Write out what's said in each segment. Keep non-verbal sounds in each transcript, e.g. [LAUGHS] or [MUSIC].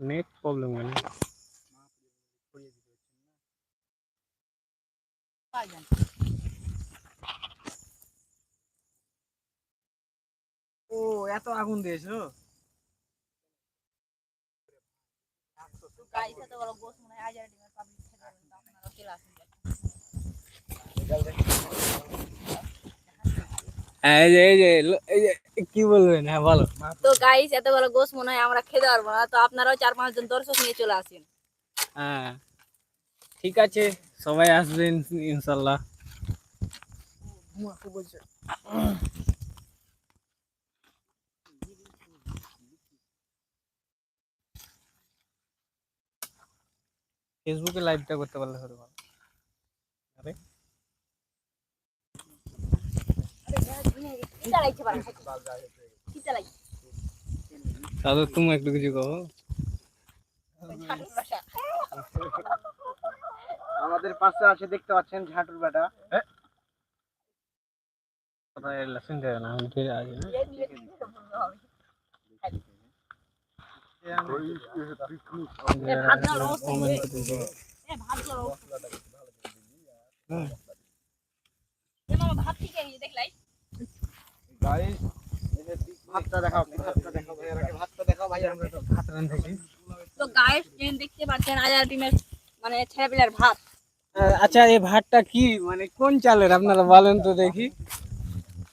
Net problem কেন ও এত আগুন দিয়েছ? মনে হয় হ্যাঁ এই যে এই যে এই যে কি বলবেন? হ্যাঁ বলো। তো গাইস এত বড় গোস মনে হয় আমরা খেতে পারব না তো আপনারাও চার পাঁচ জন দর্শক নিয়ে চলে আসেন। হ্যাঁ ঠিক আছে সবাই আসবেন ইনশাল্লাহ। ফেসবুকে লাইভটা করতে পারলে হতে ভালো আরে কি চালাইছে বাড়া কি চালাইছে দাদু তুমি একটু কিছু বাসা আমাদের পাশে আছে দেখতে পাচ্ছেন ঝাঁটুর বেটা। হ্যাঁ? ভাত ভাত ঠিক আছে দেখলাই ভাতটা দেখাও ভাতটা দেখাও ভাতটা দেখাও ভাই আমরা তো ভাত রান্ধেছি। তো গাইস যেন দেখতে পাচ্ছেন হাজার টিমের মানে ছেলেপিলার ভাত। আচ্ছা এই ভাতটা কি মানে কোন চালের? আপনারা বলেন তো দেখি।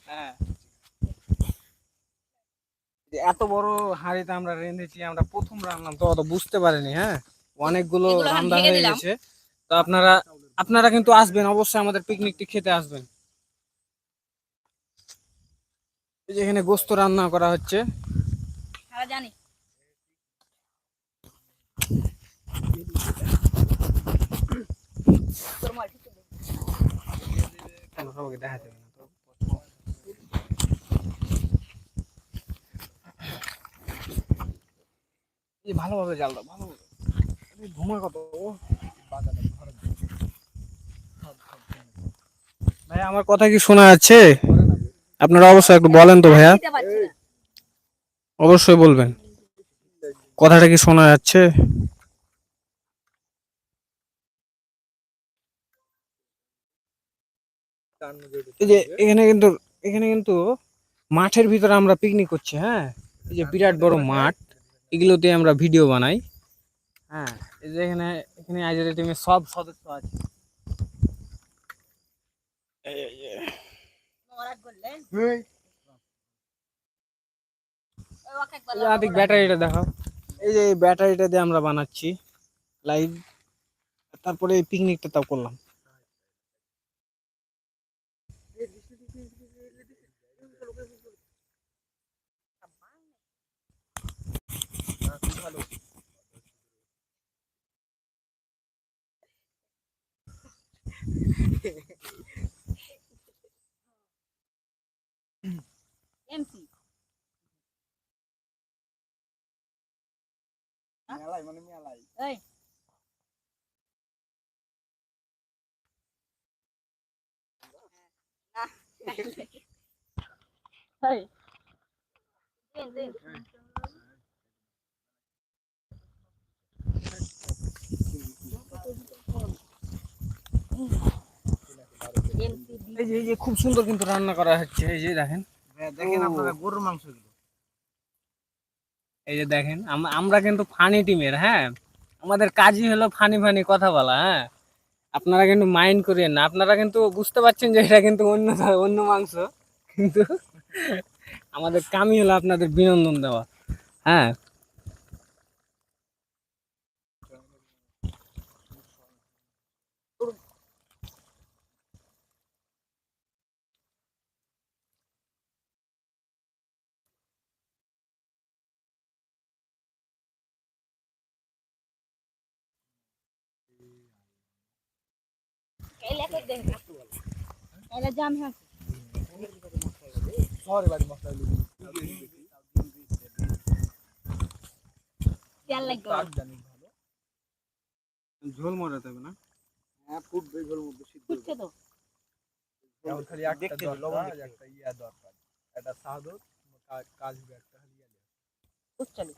হ্যাঁ। এত বড় হাঁড়িতে আমরা রেঁধেছি আমরা প্রথম রান্নাম তো অত বুঝতে পারিনি হ্যাঁ? অনেকগুলো রান্না হয়ে গেছে। তো আপনারা আপনারা কিন্তু আসবেন অবশ্যই আমাদের পিকনিকটি খেতে আসবেন এই যে এখানে গোস্ত রান্না করা হচ্ছে। জানি দেখাতে ভালোভাবে জাল দাও ভালোভাবে। ঘুমা কত? ভাই আমার কথা কি শোনা যাচ্ছে? আপনারা অবশ্যই একটু বলেন তো ভাইয়া। অবশ্যই বলবেন। কথাটা কি শোনা যাচ্ছে? এই যে এখানে কিন্তু এখানে কিন্তু মাঠের ভিতরে আমরা পিকনিক করছি হ্যাঁ? এই যে বিরাট বড় মাঠ এগুলোতে আমরা ভিডিও বানাই। হ্যাঁ এই যে এখানে এখানে আইজারের টিমের সব সদস্য আছে। আদিক ব্যাটারিটা দেখাও এই যে এই ব্যাটারিটা দিয়ে আমরা বানাচ্ছি লাইভ। তারপরে এই পিকনিকটা তাও করলাম। এমসি [LAUGHS] মেলাই মানে মেলাই এই। এই। দিন দিন। এই যে যে খুব সুন্দর কিন্তু রান্না করা হচ্ছে এই যে দেখেন। হ্যাঁ, দেখেন আপনারা গরুর মাংস এই যে দেখেন, আম- আমরা কিন্তু ফানি টিমের হ্যাঁ? আমাদের কাজই হলো ফানি ফানি কথা বলা হ্যাঁ? আপনারা কিন্তু মাইন্ড করিয়েন না। আপনারা কিন্তু বুঝতে পারছেন যে এটা কিন্তু অন্য অন্য মাংস, কিন্তু আমাদের কামই হলো আপনাদের বিনোদন দেওয়া হ্যাঁ? ঝোল মরাতে হবে না? হ্যাঁ ফুট বেগের মধ্যে সিদ্ধ ফুটছে তো। খালি একটা দরকার একটা ইয়া দরকার। একটা সাদত কাজ একটা খালি ইয়া চলো